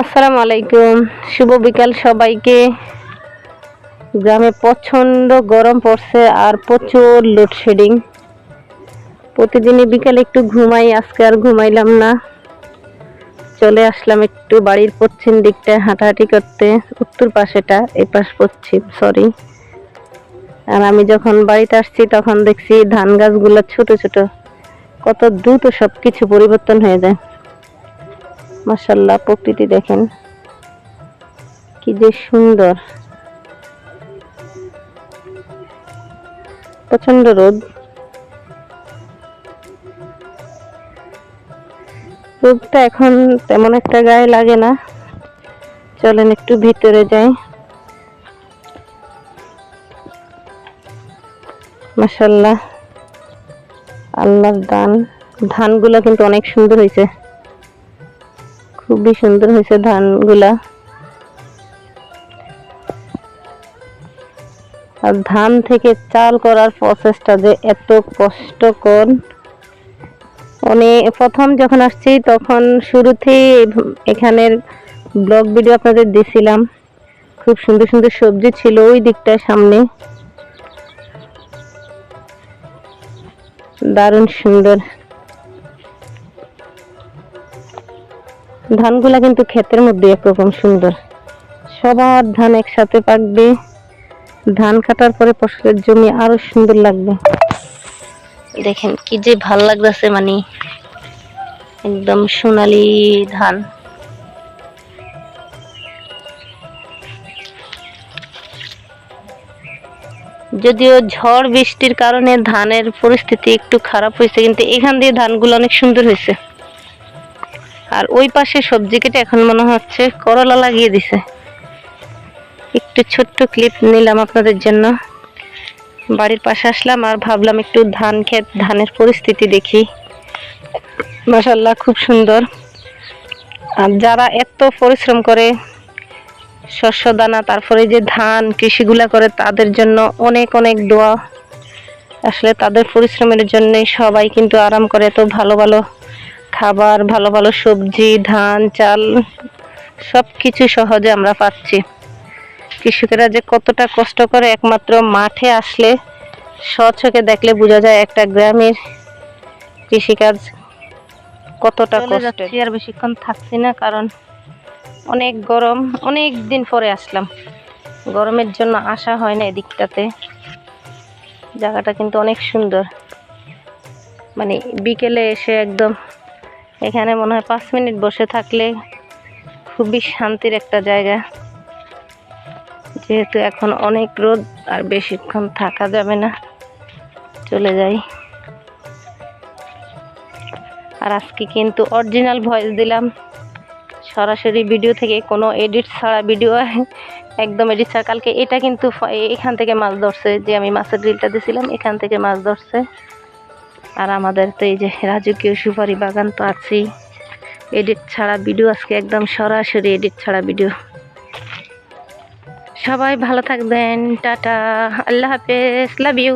আসসালামু আলাইকুম। শুভ বিকাল সবাইকে। গ্রামে প্রচণ্ড গরম পড়ছে আর প্রচুর লোডশেডিং প্রতিদিনই বিকালে একটু ঘুমাই, আজকে আর ঘুমাইলাম না। চলে আসলাম একটু বাড়ির পশ্চিম দিকটায় হাঁটাহাঁটি করতে, উত্তর পাশেটা এই পাশ পশ্চিম সরি আর আমি যখন বাড়িতে আসছি তখন দেখছি ধান গাছগুলো ছোট ছোট, কত দ্রুত সব কিছু পরিবর্তন হয়ে যায়। মাসাল্লাহ প্রকৃতি দেখেন কি যে সুন্দর। প্রচণ্ড রোদ। রোদটা এখন তেমন একটা গায়ে লাগে না। চলেন একটু ভিতরে যাই। মাসাল্লাহ আল্লাহর দান। ধানগুলো কিন্তু অনেক সুন্দর হয়েছে। খুবই সুন্দর হয়েছে ধানগুলা। আর ধান থেকে চাল করার প্রসেসটা যে এত কষ্টকর। অনেক প্রথম যখন আসছি, তখন শুরুতেই এখানের ব্লগ ভিডিও আপনাদের দিছিলাম। খুব সুন্দর সুন্দর সবজি ছিল ওই দিকটায় সামনে। দারুণ সুন্দর। ধানগুলা কিন্তু ক্ষেতের মধ্যে একরকম সুন্দর। সবার ধান একসাথে পাকবে। ধান কাটার পরে ফসলের জমি আরও সুন্দর লাগবে। দেখেন কি যে ভালো লাগতেছে মানে। একদম সোনালি ধান। যদিও ঝড় বৃষ্টির কারণে ধানের পরিস্থিতি একটু খারাপ হয়েছে, কিন্তু এখান দিয়ে ধানগুলো অনেক সুন্দর হয়েছে। আর ওই পাশে সবজি কেটে এখন মনে হচ্ছে করলা লাগিয়ে দিছে। একটু ছোট্ট ক্লিপ নিলাম আপনাদের জন্য। বাড়ির পাশে আসলাম আর ভাবলাম একটু ধান ক্ষেত, ধানের পরিস্থিতি দেখি। মাসাল্লাহ খুব সুন্দর। আর যারা এত পরিশ্রম করে শস্য, দানা, তারপরে যে ধান কৃষিগুলা করে, তাদের জন্য অনেক অনেক দোয়া। আসলে তাদের পরিশ্রমের জন্যই সবাই কিন্তু আরাম করে, এত ভালো ভালো খাবার ভালো ভালো সবজি ধান চাল সব কিছু সহজে আমরা পাচ্ছি। কৃষকেরা যে কতটা কষ্ট করে একমাত্র মাঠে আসলে স্বচোখে দেখলে বোঝা যায় একটা গ্রামের কৃষিকাজ কতটা কষ্ট আর বেশিক্ষণ থাকছি না কারণ অনেক গরম অনেক দিন পরে আসলাম। গরমের জন্য আসা হয় না এদিকটাতে। জায়গাটা কিন্তু অনেক সুন্দর। মানে বিকেলে এসে একদম এখানে মনে হয় পাঁচ মিনিট বসে থাকলে খুবই শান্তির একটা জায়গা। যেহেতু এখন অনেক রোদ, আর বেশিক্ষণ থাকা যাবে না। চলে যাই। আর আজকে কিন্তু অরিজিনাল ভয়েস দিলাম। সরাসরি ভিডিও থেকে কোনো এডিট ছাড়া ভিডিও, একদম এডিট ছাড়া। কালকে এটা কিন্তু এখান থেকে মাছ ধরছে, যে আমি মাছের রিলটা দিয়েছিলাম এখান থেকে মাছ ধরছে। আর আমাদের তো এই যে রাজকীয় সুপারি বাগান তো আছেই। এডিট ছাড়া ভিডিও আজকে একদম সরাসরি এডিট ছাড়া ভিডিও সবাই ভালো থাকবেন, টাটা, আল্লাহ হাফেজ লাভ ইউ